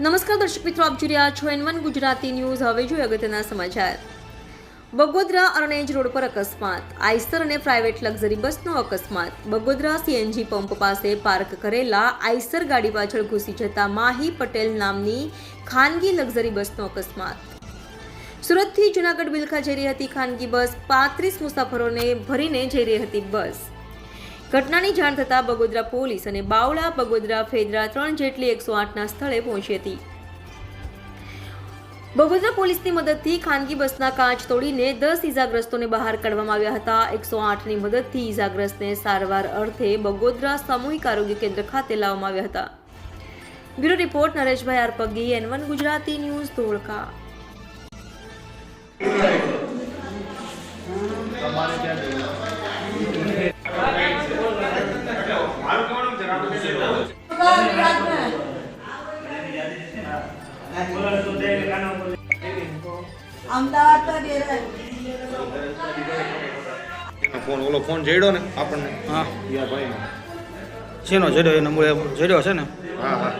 દર્શક મિત્રો, આપ જોઈ રહ્યા છો એન વન ગુજરાતી ન્યૂઝ. હવે જોઈએ અગત્યના સમાચાર. બગોદરા અરણેજ રોડ પર અકસ્માત. આઈસર અને પ્રાઇવેટ લક્ઝરી બસનો અકસ્માત. બગોદરા સીએનજી પંપ પાસે પાર્ક કરેલા આઈસર ગાડી પાછળ ઘૂસી જતા માહી પટેલ નામની ખાનગી લક્ઝરી બસનો અકસ્માત. સુરતથી જૂનાગઢ બિલખા જઈ રહી હતી ખાનગી બસ. પાંત્રીસ મુસાફરોને ભરીને જઈ રહી હતી બસ. ઘટનાની જાણ થતાં બગોદરા પોલીસ અને બાવળા, બગોદરા, ફેદરા ત્રણ જેટલી એકસો આઠના સ્થળે પહોંચી હતી. બગોદરા પોલીસની મદદથી ખાનગી બસના કાચ તોડીને દસ ઇજાગ્રસ્તોને બહાર કાઢવામાં આવ્યા હતા. એકસો આઠની મદદથી ઇજાગ્રસ્તને સારવાર અર્થે બગોદરા સામૂહિક આરોગ્ય કેન્દ્ર ખાતે લાવવામાં આવ્યા હતા. Bureau report Nareshbhai Arpagi, N one Gujarati news Dholka. Phone ઓલો ફોન જડ્યો ને આપણને. હા. યા ભાઈ. શેનો જડ્યો એ નંબર જડ્યો છે ને? હા હા.